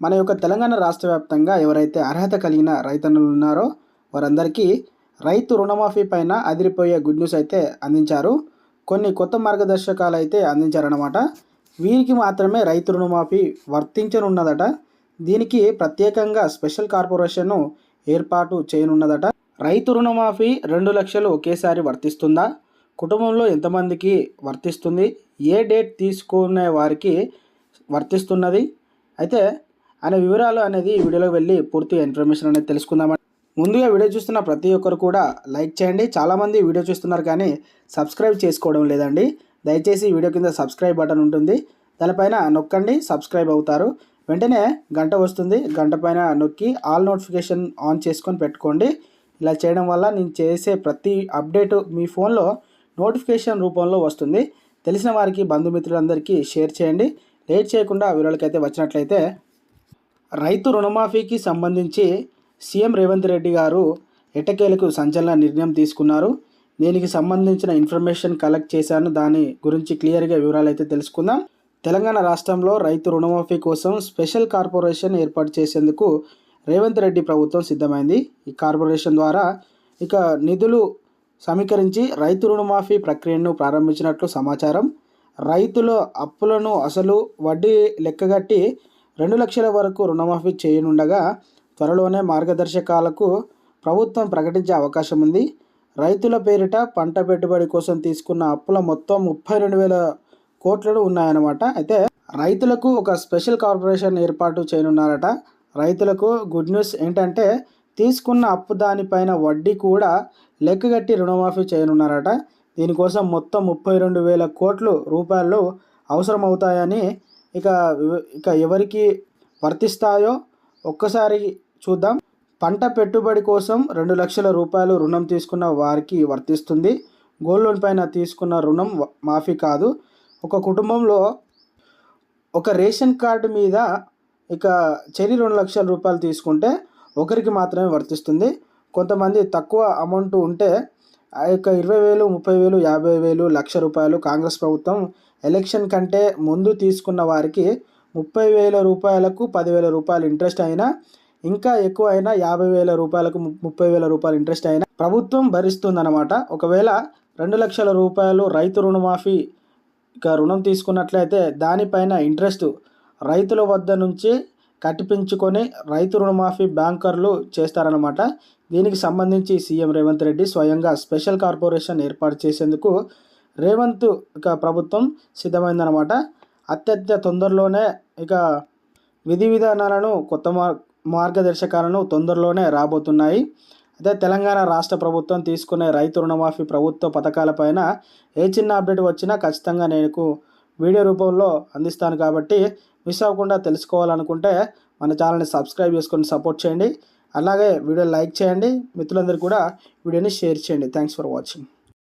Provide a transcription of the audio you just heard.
మన యొక్క తెలంగాణ రాష్ట్ర వ్యాప్తంగా ఎవరైతే అర్హత కలిగిన రైతన్నులు ఉన్నారో వారందరికీ రైతు రుణమాఫీ పైన అదిరిపోయే గుడ్ న్యూస్ అయితే అందించారు. కొన్ని కొత్త మార్గదర్శకాలు అయితే అందించారన్నమాట. వీరికి మాత్రమే రైతు రుణమాఫీ వర్తించనున్నదట. దీనికి ప్రత్యేకంగా స్పెషల్ కార్పొరేషన్ను ఏర్పాటు చేయనున్నదట. రైతు రుణమాఫీ రెండు లక్షలు ఒకేసారి వర్తిస్తుందా? కుటుంబంలో ఎంతమందికి వర్తిస్తుంది? ఏ డేట్ తీసుకునే వారికి వర్తిస్తున్నది? అయితే అనే వివరాలు అనేది ఈ వీడియోలో వెళ్ళి పూర్తి ఇన్ఫర్మేషన్ అనేది తెలుసుకుందామని. ముందుగా వీడియో చూస్తున్న ప్రతి ఒక్కరు కూడా లైక్ చేయండి. చాలామంది వీడియో చూస్తున్నారు కానీ సబ్స్క్రైబ్ చేసుకోవడం లేదండి. దయచేసి వీడియో కింద సబ్స్క్రైబ్ బటన్ ఉంటుంది. దానిపైన నొక్కండి సబ్స్క్రైబ్ అవుతారు. వెంటనే గంట వస్తుంది. గంట పైన నొక్కి ఆల్ నోటిఫికేషన్ ఆన్ చేసుకొని పెట్టుకోండి. ఇలా చేయడం వల్ల నేను చేసే ప్రతి అప్డేట్ మీ ఫోన్లో నోటిఫికేషన్ రూపంలో వస్తుంది. తెలిసిన వారికి బంధుమిత్రులందరికీ షేర్ చేయండి. లేట్ చేయకుండా వివరాలకైతే వచ్చినట్లయితే రైతు రుణమాఫీకి సంబంధించి సీఎం రేవంత్ రెడ్డి గారు ఎటకేలకు సంచలన నిర్ణయం తీసుకున్నారు. దీనికి సంబంధించిన ఇన్ఫర్మేషన్ కలెక్ట్ చేశాను. దాని గురించి క్లియర్గా వివరాలు అయితే తెలుసుకుందాం. తెలంగాణ రాష్ట్రంలో రైతు రుణమాఫీ కోసం స్పెషల్ కార్పొరేషన్ ఏర్పాటు చేసేందుకు రేవంత్ రెడ్డి ప్రభుత్వం సిద్ధమైంది. ఈ కార్పొరేషన్ ద్వారా ఇక నిధులు సమీకరించి రైతు రుణమాఫీ ప్రక్రియను ప్రారంభించినట్లు సమాచారం. రైతుల అప్పులను అసలు వడ్డీ లెక్కగట్టి రెండు లక్షల వరకు రుణమాఫీ చేయనుండగా త్వరలోనే మార్గదర్శకాలకు ప్రభుత్వం ప్రకటించే అవకాశం ఉంది. రైతుల పేరిట పంట పెట్టుబడి కోసం తీసుకున్న అప్పుల మొత్తం ముప్పై రెండు వేల కోట్లు ఉన్నాయన్నమాట. అయితే రైతులకు ఒక స్పెషల్ కార్పొరేషన్ ఏర్పాటు చేయనున్నారట. రైతులకు గుడ్ న్యూస్ ఏంటంటే తీసుకున్న అప్పు దానిపైన వడ్డీ కూడా లెక్కగట్టి రుణమాఫీ చేయనున్నారట. దీనికోసం మొత్తం ముప్పై రెండు వేల కోట్లు రూపాయలు అవసరం అవుతాయని ఇక ఇక ఎవరికి వర్తిస్తాయో ఒక్కసారి చూద్దాం. పంట పెట్టుబడి కోసం రెండు లక్షల రూపాయలు రుణం తీసుకున్న వారికి వర్తిస్తుంది. గోల్డ్ లోన్ పైన తీసుకున్న రుణం మాఫీ కాదు. ఒక కుటుంబంలో ఒక రేషన్ కార్డు మీద ఇక చెరి రెండు లక్షల రూపాయలు తీసుకుంటే ఒకరికి మాత్రమే వర్తిస్తుంది. కొంతమంది తక్కువ అమౌంట్ ఉంటే ఆ యొక్క ఇరవై వేలు ముప్పై వేలు యాభై వేలు లక్ష రూపాయలు కాంగ్రెస్ ప్రభుత్వం ఎలక్షన్ కంటే ముందు తీసుకున్న వారికి ముప్పై వేల రూపాయలకు పదివేల రూపాయలు ఇంట్రెస్ట్ అయినా ఇంకా ఎక్కువ అయినా యాభై వేల రూపాయలకు ముప్పై వేల రూపాయలు ఇంట్రెస్ట్ అయినా ప్రభుత్వం భరిస్తుందన్నమాట. ఒకవేళ రెండు లక్షల రూపాయలు రైతు రుణమాఫీ రుణం తీసుకున్నట్లయితే దానిపైన ఇంట్రెస్ట్ రైతుల వద్ద నుంచి కట్టిపించుకొని రైతు రుణమాఫీ బ్యాంకర్లు చేస్తారన్నమాట. దీనికి సంబంధించి సీఎం రేవంత్ రెడ్డి స్వయంగా స్పెషల్ కార్పొరేషన్ ఏర్పాటు చేసేందుకు రేవంత్ ఇక ప్రభుత్వం సిద్ధమైందనమాట అత్యంత తొందరలోనే ఇక విధి విధానాలను కొత్త మార్ మార్గదర్శకాలను తొందరలోనే రాబోతున్నాయి. అయితే తెలంగాణ రాష్ట్ర ప్రభుత్వం తీసుకునే రైతు రుణమాఫీ ప్రభుత్వ పథకాలపైన ఏ చిన్న అప్డేట్ వచ్చినా ఖచ్చితంగా నేను వీడియో రూపంలో అందిస్తాను కాబట్టి మిస్ అవ్వకుండా తెలుసుకోవాలనుకుంటే మన ఛానల్ని సబ్స్క్రైబ్ చేసుకొని సపోర్ట్ చేయండి. అలాగే వీడియో లైక్ చేయండి. మిత్రులందరూ కూడా వీడియోని షేర్ చేయండి. Thanks for watching.